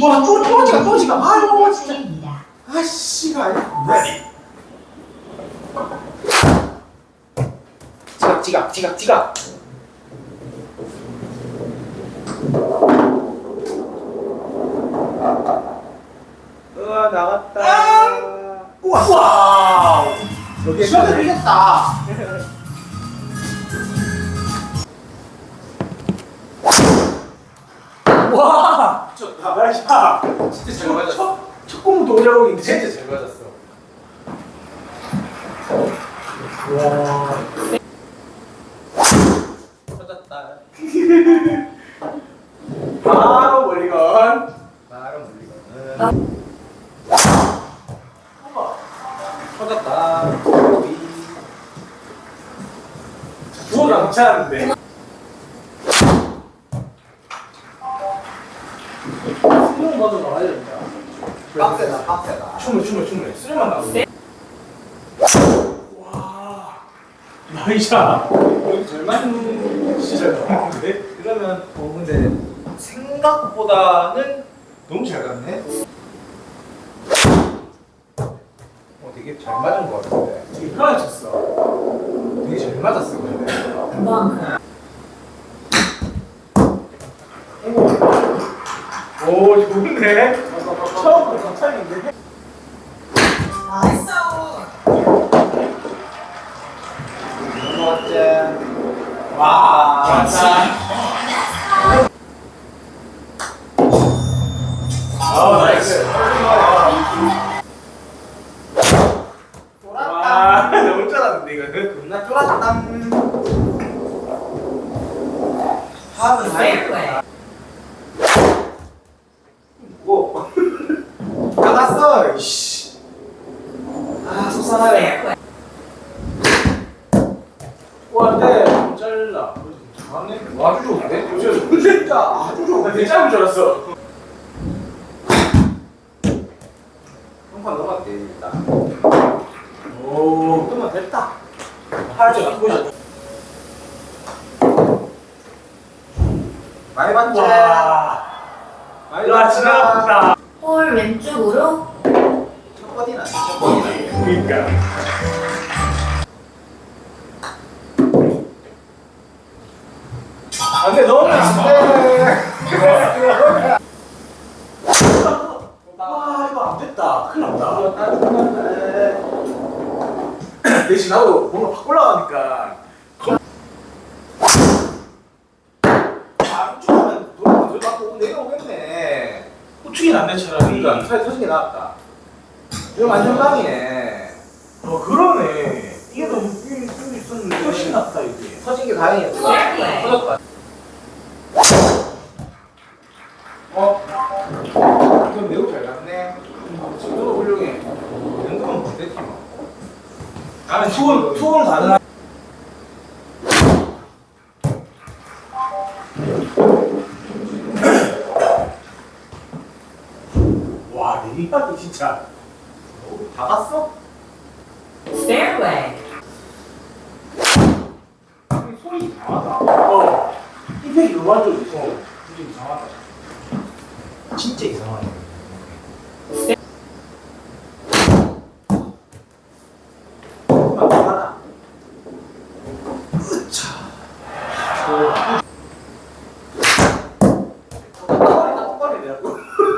와, 또, 또 지가, 또 지가. 아이고, 진짜. 입니다 아, 씨가. 레디. 지각, 지각, 지각, 지각. 으아, 나갔다. 우와. 와. 여기 시간을 이겼다. 와. 저 나발샤. 진짜 잘 맞았어. 첫, 첫 공은 동작인데. 진짜 잘 맞았어. 와. 터졌다. 바로 멀리건. 바로 물리거든. 터졌다. 주어가 괜찮은데. 수능 받으러 나와야 된다. 빡세다, 빡세다. 충분해, 충분해, 충분해. 수련만 나오네. 와. 나이샤. 여기 잘 맞는 잘하는데? 그러면 어 근데 생각보다는 너무 잘 갔네. 어 되게 잘 맞은 것 같은데. 되게 편하게 쳤어. 되게 잘 맞았어 근데. 오, 좋은데? 넘어갔지. 와, 맞다. 좋은데? 진짜 진짜 아주. 나 괜찮은 줄 알았어. 한판 넘어갔대 일단. 오, 그러면 됐다. 팔자 보자. 많이 봤지? 와, 많이 와 봤지? 지나갔다. 홀 왼쪽으로 첫 번이나 첫 번이나. 그러니까. 너무 맛있네. 와 이거 안 됐다. 큰일 났다. 대신 나도 뭔가 확 올라가니까. 아, 내려오겠네. 우측이 낫네 차라리. 그러니까 차라리 터진 게 낫다. 이거 완전 망이네. 어 그러네. 이게 더 이게 좀 있었는데 훨씬 낫다 이게. 터진 게 다행이었어. 네. 터졌다. 어? 이건 매우 잘 갔네. 지금도 훌륭해. 이 정도면 못됐지 뭐. 나는 투혼 투혼 가능한. 와 내리막이 진짜. 다 갔어? fairway 소리 이상하다. 어. 이펙이 너무 안 좋지. 어. 이상하다. 진짜 이상하네. 하나.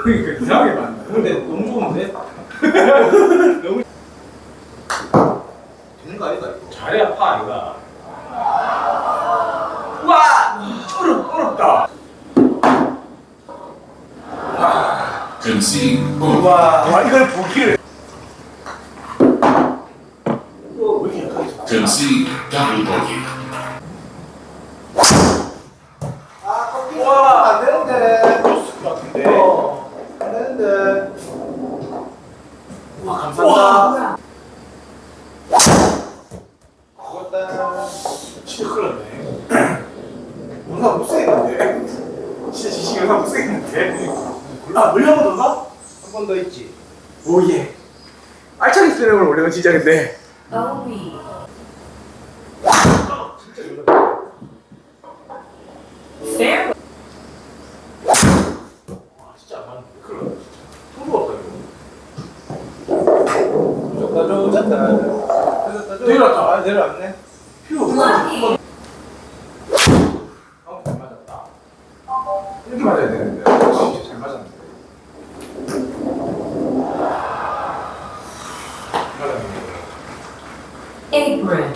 그러니까 이상하게 맞네. 근데 너무 좋은데? 되는 거 아니다 이거. 잘해야 파 이가. 와 어렵 어렵다. Concede both. 와, 와 이걸 보기를. 어, 왜 이렇게 쳤어? Concede double bogey. 아, 쓰겠는데. 진짜 지식 영상 못 쓰겠는데. 아, 물리 한번 더 가? 한 번 더 있지. 오, 예. 알차게 쓰는 걸 원래는 진짜 근데. OB. 진짜 이거. Fairway. 와 진짜 안 맞는데. 큰일 났다. 진짜. 처음 봤다 이거. 나 저거 잤다. 내렸다. 내려왔다. 아 내려왔네. 휴. Lucky. 아, 잘 맞았다. 이렇게 맞아야 되는데. 진짜 잘. 맞았네. Apron.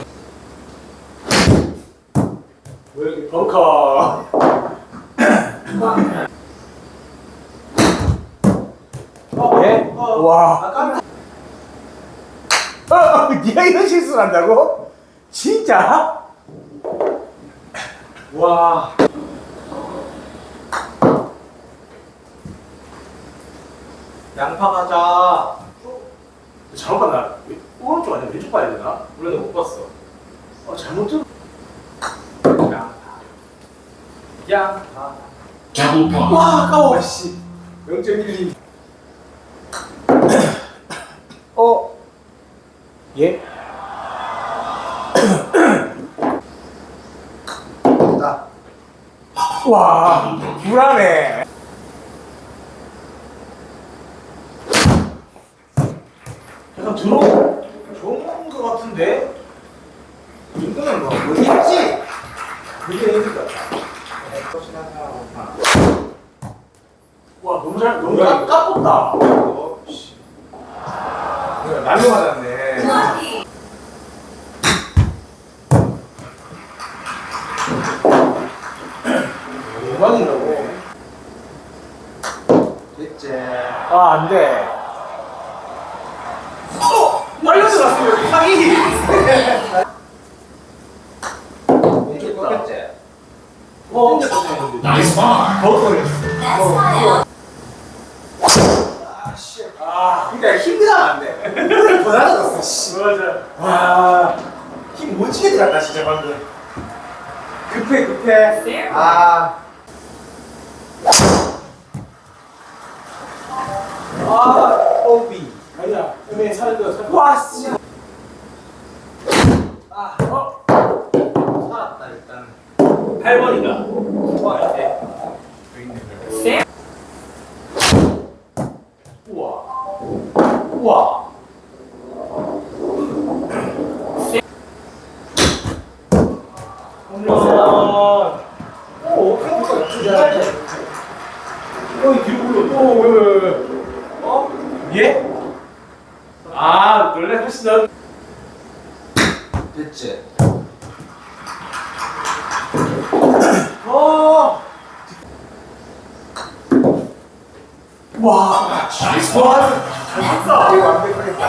왜 이렇게 벙커. Bunker. 어, 예? 와. 아까 어, 어, 네가 이런 실수를 한다고? 진짜? 와. 양파 가자. 잘못 봤나? 왼- 오른쪽 아니야? 왼쪽 봐야 되나? 원래 못 봤어. 어, 잘못 들 양파. 양파. 와, 아까워, 씨. 0.12. 어? 예? 와, 불안해. 약간 들어, 좋은 거 같은데? 이거는 뭐 뭐겠지? 그게? 와, 너무 잘, 너무 까, 까볍다. 어, 날로 맞았네. 대박이라고. 됐지. 아, 안 돼. 어! 날려 들어갔어, 여기. 사기! 이게 꺾였지? 어, Nice bar. 더 걸렸어. 아, 씨. 아, 그러니까 힘들면 안 돼. 힘을 더 날아갔어, 씨. 맞아. 와, 힘 오지게 들어갔다, 진짜 방금. 급해, 급해. 아. 아, 오비. 아니야, 애매 살려, 살려. 와, 씨. 아. 어? 살았다, 일단. 8번이다. 좋아해. Fair. 우와. 우와. 홈런. 오, 생각보다 진짜. 어, 이 뒤로 굴러. 어, 왜, 왜, 왜. 어? 예? 아, 원래 훨씬 더. 됐지. 어. 와. Nice 와, bar. 잘했어. 이거 완벽하겠다.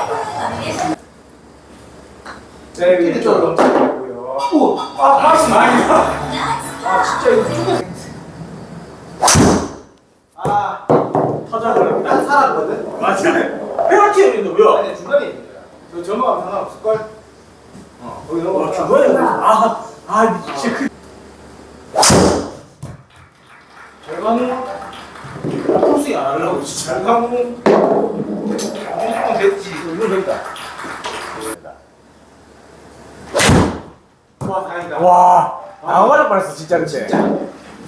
네, 근데 좀 넘치고요. 오, 아, 파스 아니야. 아, 진짜 이거 죽어. 아, 터져버렸다. 난 살았거든. 맞아. 페널티였는데 뭐야? 아니 중간에 있는 거야. 너 점호하면 상관없을 걸. 어, 거기 어, 넘어. 중간에 아, 아, 진짜 그. 절강우, 풀스윙 안 하려고 진짜. 절강우. 무조건 됐지. 이거 됐다. 와, 다행이다. 와, 나와버릴 뻔했어 진짜 그때.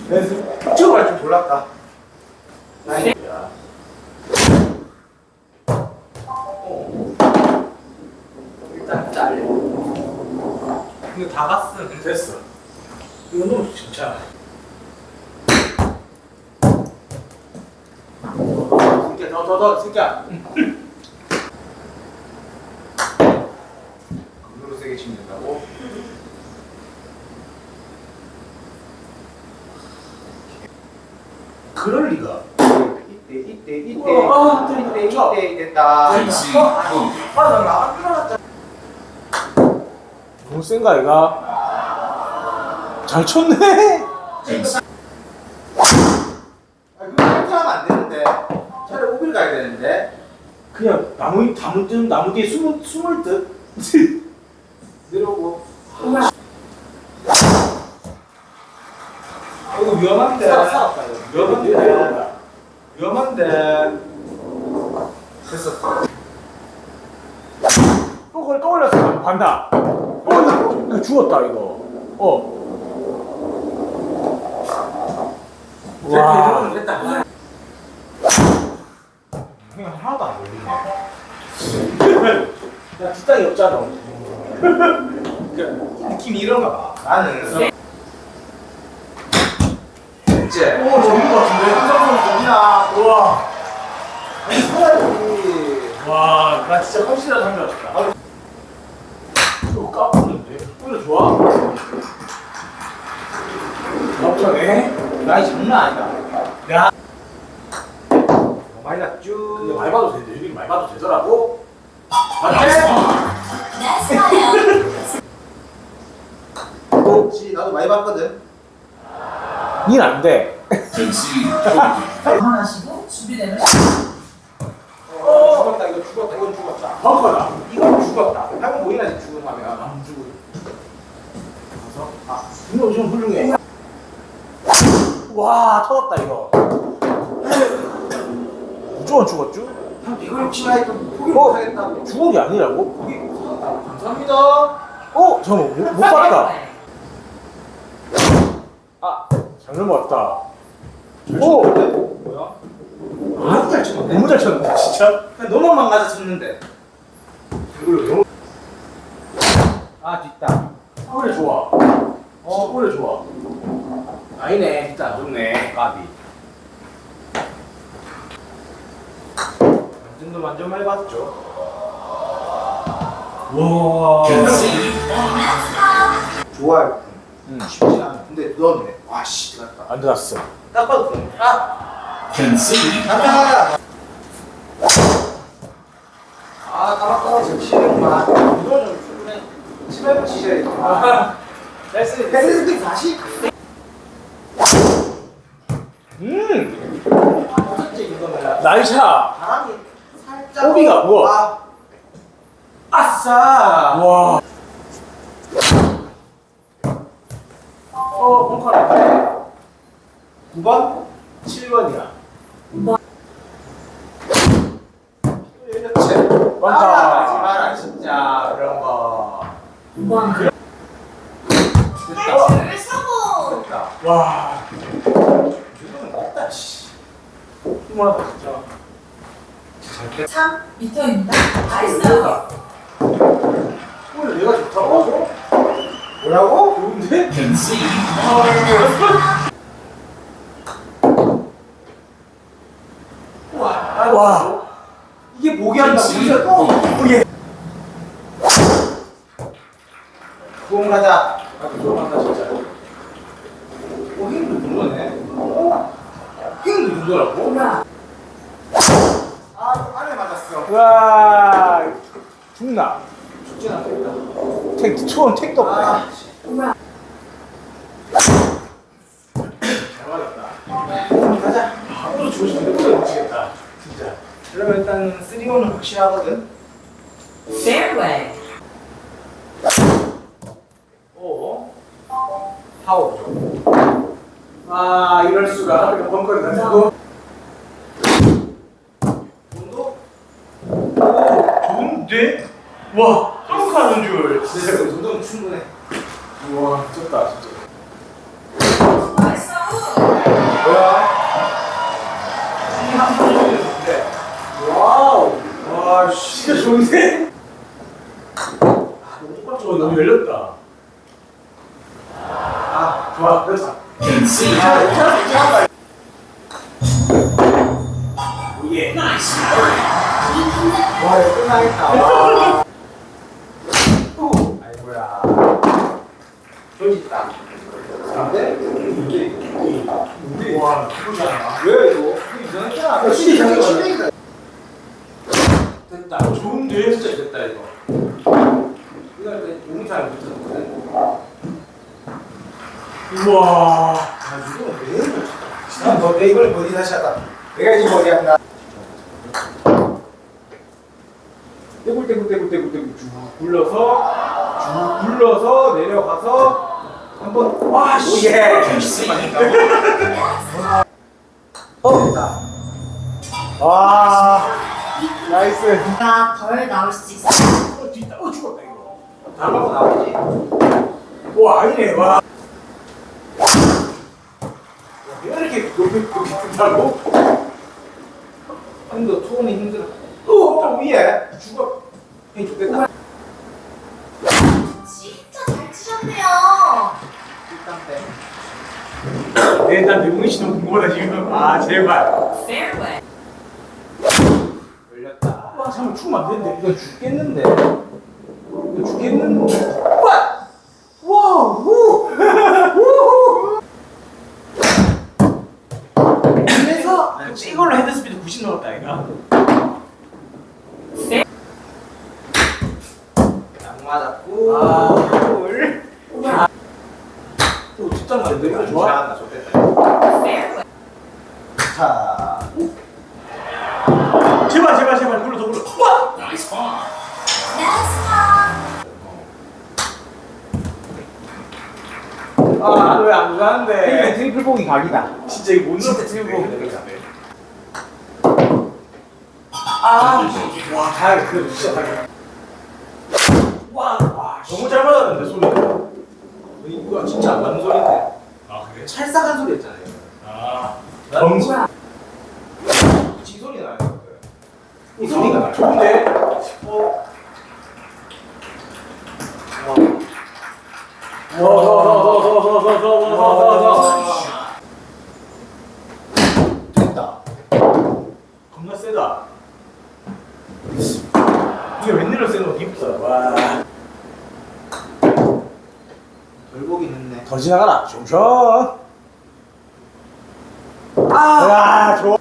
그래서 쭉 갈줄 몰랐다. 다행이야. 어. 일단 짤. 근데 다 갔음. 됐어. 이거 너무 진짜. 새끼야, 더, 더, 더, 새끼야. 눈으로 세게 치면 된다고? 그럴 리가. 이때, 이때, 이때. 어, 아, 이때, 이때, 됐다. Concede bogey. 아, 나 나안 들어갔다. 너무 센가 얘가? 잘 쳤네. 아, 그거 이렇게 하면 안 되는데. 차라리 오비를 가야 되는데. 그냥 나무 나무 뜬 나무 뒤에 숨을 숨을 듯. 내려오고. 아, 이거 위험한데. 위험한데. 위험한데. 됐어. 또 그걸 떠올렸어. 간다. 어, 이거 죽었다 이거. 어. 와. 하나도 안 걸리네. 야 뒷땅이 없잖아. 느낌이 이런가 봐. 나는. 이제. 오 저긴 것 같은데. 한상선 저기나. 우와. 아니 사야지. 와, 나 진짜 확실하게 한줄 알았다. 이거 까먹는데? 오히려 좋아? 나쁘네. 나이 장난 아니다. 야. 많이 났죠. 근데 말 봐도 되는데, 여기 말 봐도 되더라고? 맞지? bar. 그렇지. 나도 많이 봤거든. 닌안 돼. Totally. 그만하시고 준비되면 어, 죽었다. 이거 죽었다. 이건 죽었다. 벙커다. 이건 죽었다. 한번 보이나 죽은 하면 안 죽어. 아, 이거 좀 훌륭해. 와, 터졌다, 이거. 무조건 죽었죠? 형 이걸 혹시나 또 포기 어? 못하겠다고. 게 아니라고? 포기. 감사합니다. 어? 잠깐만, 못, 못 봤다. 아, 장난 맞다. 오! 뭐야? 아주 잘 쳤는데. 너무 잘 쳤는데, 진짜? 그냥 너만 망가져 쳤는데. 이걸로 너무. 아 뒷다. 오히려 좋아. 어, 오히려 좋아. 아니네, 진짜 안 좋네. 까비. 완전도 완전 많이 봤죠. 와. 좋아요. 응. 쉽지 않아. 근데 넣었네. 와씨 들었다. 안 들었어. 딱 봐도 그러네. 아. 간다. 아 따박따박 치는구만. 이거 좀 충분해. 18분 치셔야겠다. 레슨, 패스스틱 40. 음! 어쩐지 이거는 나이샤! 바람이 살짝. 오비가 뭐야? 아, 아싸. 와. 어, 벙커네. 9번? 7번이야. 이렇지. 벙커. 하지 마라 진짜 그런 거. 원. 됐다. 줄 서고 됐다. 와. 이거는 없다 씨. 힘하다 진짜. 3m입니다. 나이스. 오늘 내가 좋다고? 뭐라고? 좋은데? Concede. 와. 와. 이게 보기. 이거 또 오예. 구원 가자. 나도 좋아한다 진짜. 어 힘도 눌러네. 어? 눌러라고? 우라. 아 안에 맞았어. 와. 죽나? 죽진 않겠다. 택, 투원 택도 없네. 아. 잘 맞았다. 가자. 아무도 오래 못 치겠다. 진짜. 그러면 일단 3원은 확실하거든. Fairway. 오. 파워죠. 아, 이럴 수가. 벙커를 가지고. 오, 좋은데? 와, 벙커 하는 줄. 내 운동 충분해. 우와, 미쳤다, 진짜. 나이스. 뭐야? 이한 번이 좋은데. 와우. 와, 진짜 좋은데? 아, 너무 똑같죠? 너무 열렸다. 아, 좋아, 됐다. Concede. 아, 괜찮아, 괜찮아. 예. Nice bird. 와 이거 끝나겠다. 와. 됐다. 어, 좋은데? 진짜 됐다 이거. 우와. 아난 너, 내 이걸 버디 다시 하다. 내가 이제 버디 한다. 떼굴떼굴떼굴떼굴떼굴 쭉 굴러서 쭉 굴러서 내려가서 한번 와 씨. 예. 어 됐다. 와. 나이스. 가덜 나올 수 있어. 어, 뒷다. 어, 죽었다, 이거. 다 먹고 나오지. 와, 아니네, 와. 왜 이렇게 높이, 높이 뜬다고? 형도 투혼이 힘들어. 어 위에 죽어. 형 죽겠다. 진짜 잘 치셨네요. 일단 빼. 내 일단 내공이 씨 너무 궁금하다, 지금. 아, 제발. Fairway. 걸렸다. 와, 잠깐 죽으면 안 되는데. 이거 죽겠는데. 이거 죽겠는데. 신호 왔다 이거. 안 맞았고. 아. 골. 또 직장 가는데 좋아? 아, 자. 제발 제발 제발 불러 더 불러. 와! Nice ball. 아왜안 가는데? 드리플봉이 각이다. 진짜 이거 못 넣어. 진짜 트리블. 아, 와, 다행이다. 그래도 진짜 다행이다. 와, 와, 너무 잘 맞았는데, 소리가. 이거 진짜 안 맞는 소리인데. 아, 그래? 찰싹한 소리 했잖아요. 아. 뭐야? 이 소리 나요. 이 소리가 나요. 좋은데? 어. 와, 와, 와, 와, 와, 와, 와, 와. 됐다. 겁나 세다. 이게 웬일로 세노 깊다. 와. 덜 보긴 했네. 더 지나가라. 숑숑. 아, 야, 좋아.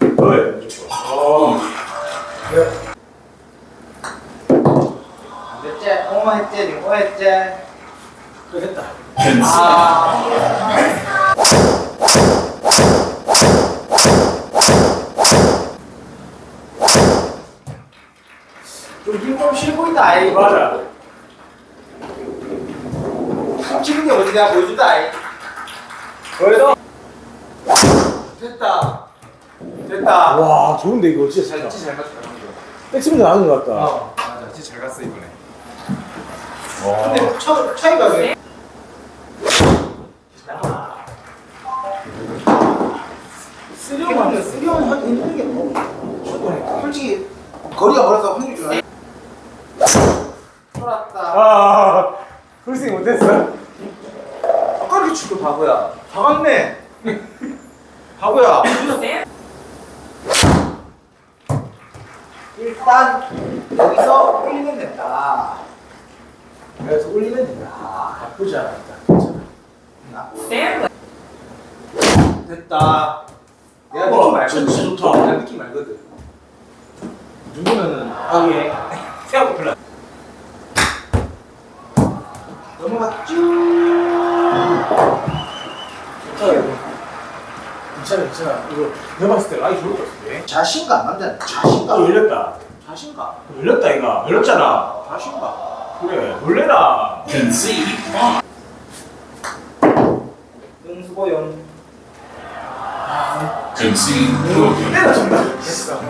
왜? 어. 안 됐지? 어 했지? 어 했지? 됐다. Concede. 아. 좀 힘좀 쉬고 있다. 아이. 맞아. 숨 쉬는 게 어디 내가 보여준다. 아이. 그래서 됐다. 됐다. 와, 좋은데 이거 진짜 잘, 잘. 진짜 잘 맞췄다. 백스핀도 나는 것 같다. 어, 맞아. 진짜 잘 갔어 이번에. 와. 근데 차, 차이가 왜? 쓰려면 쓰려면 하기 힘든 게 뭐? 충분해. 솔직히 거리가 멀어서 확률이 좋아. 쫄았다. 아, 풀스윙 못했어. 이렇게 치고 바보야. 박았네. 바보야. Fair. 일단 여기서 올리면 된다. 여기서 올리면 된다. 나쁘지 않았다. 괜찮아. Fairway. 됐다. 내가 우와, 느낌 알거든. 진짜 좋다. 내가 느낌 알거든. 이 정도면은 아, 예. 생각보다 별로. 넘어갔죠. 좋다, 이거. 괜찮아, 괜찮아. 이거 내가 봤을 때 라이 좋을 것 같은데. 자신감 남자는 아, 자신감. 열렸다. 자신감. 열렸다, 이거. 열렸잖아. 자신감. 그래. Par. 응수고용. Concede. Broken. 내가 정답. 됐어.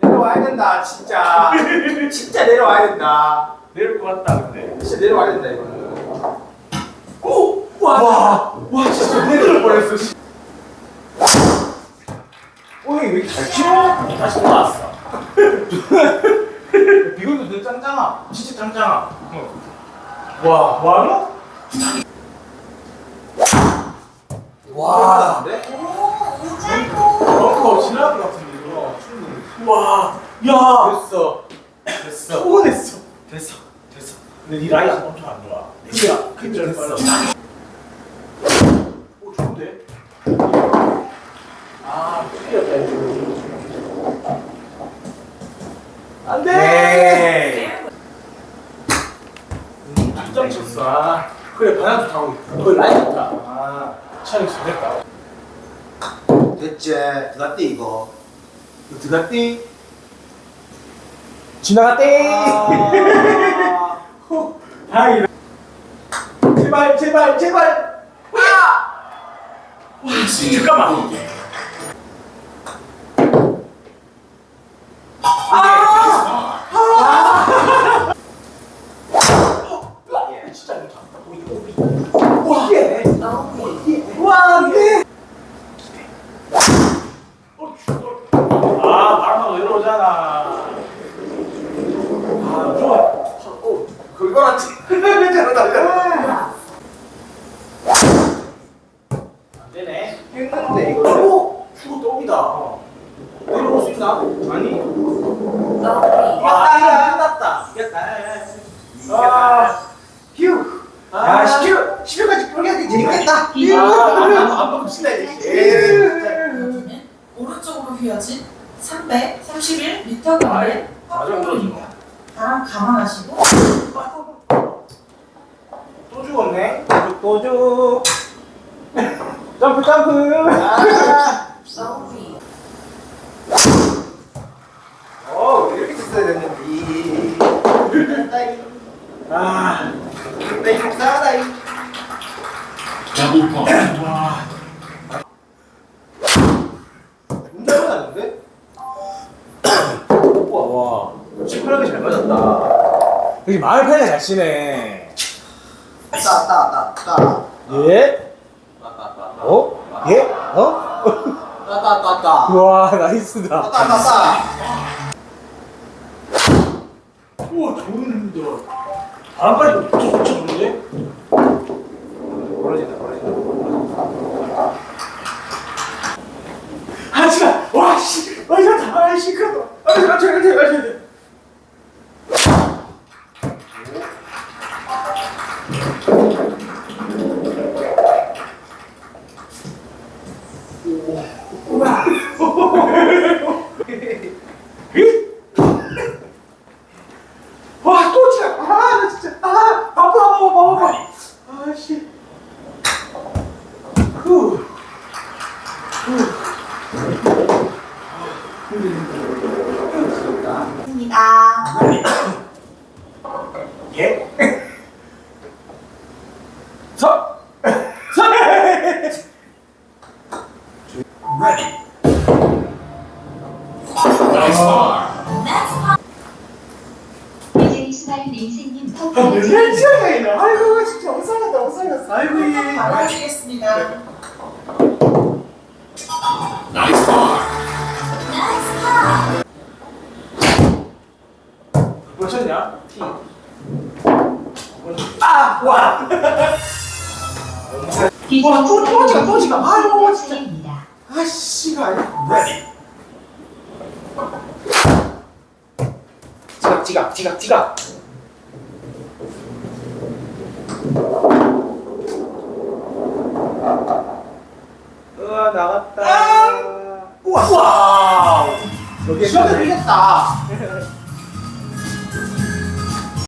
내려와야 된다 진짜. 진짜 내려와야 된다. 내릴 것 같다, 근데. 진짜 내려와야 된다 이거는. 오! 와! 와, 와 진짜 내릴 뻔했어, 씨. 어 형이 왜 이렇게 잘 치노? 다시 나왔어. 비글도 되게 짱짱아. 진짜 짱짱아. 와, 뭐하노? 와. 네? 오, 오잘도. 벙커 지나간 것 같은데, 이거. 와, 야! 됐어. 됐어. 소원했어. 됐어. 됐어. 근데 네 라이가 엄청 안 좋아. 내가 근절 됐어. 좋은데? 아, 틀렸다, 이거. 안 돼! 네. Fairway. 안정 쳤어. 아, 그래, 반환도 타고. 거의 라이 좋다. 아 차이 잘했다. 됐지. 들어갔디 이거. 이거 들어갔디. 지나갔대! 아, 다행이다. 제발, 제발, 제발. Concede 잠깐만. 예, 진짜. 와, 예. 와, 예. 어, 아, 바람하고 이러잖아. 아, 좋아. 어, 그거랑 잘한 다. 안 되네. 했는데 이거. 오, 주고 똥이다. 내려올 수 있나? 아니. 너구리. 아, 이거 끝났다. 아, 휴. 야, 10kg, 10kg까지 끌게 하기 재밌겠다. 아, 안 먹고 신나 이제. 여기는 오른쪽으로 휘어진 331m 거리의 맞아, 파크홀입니다. 바람 감안하시고 또 죽었네. 또 죽. 점프 점프. 너구리. 어, 이렇게 쳤어야 됐는데. 아, 내 속상하다. 이. Pump. 와. 시끄럽게 잘 맞았다. 여기 마을 편에 잘 치네. 따, 따, 따, 따. 예? 따, 따, 따, 따. 어? 예? 어? 따, 따, 따, 따. 와, 나이스다. 따, 따, 따. 우와, 좋은데. 바람까지 진짜 좋은데? 벌어진다, 벌어진다. 하지마! 와, 씨! 와, 이거 다, 아, 시끄러워. 아, 아, 저, 저, 저, 저, 저. 아, 맨날 톡톡 지나가 있네. 아이고, 진짜 엉상하다, 엉상했어. 아이고, 예. 받아주겠습니다. Nice bar. 몇 쳤냐? T. 아! 와! 와, 또, 또 지가, 또 지가. 아이고, 진짜. 아. Ready. 지각, 지각, 지각, 지각. 나갔다. 아! 우와. 여기 시원해 보겠다.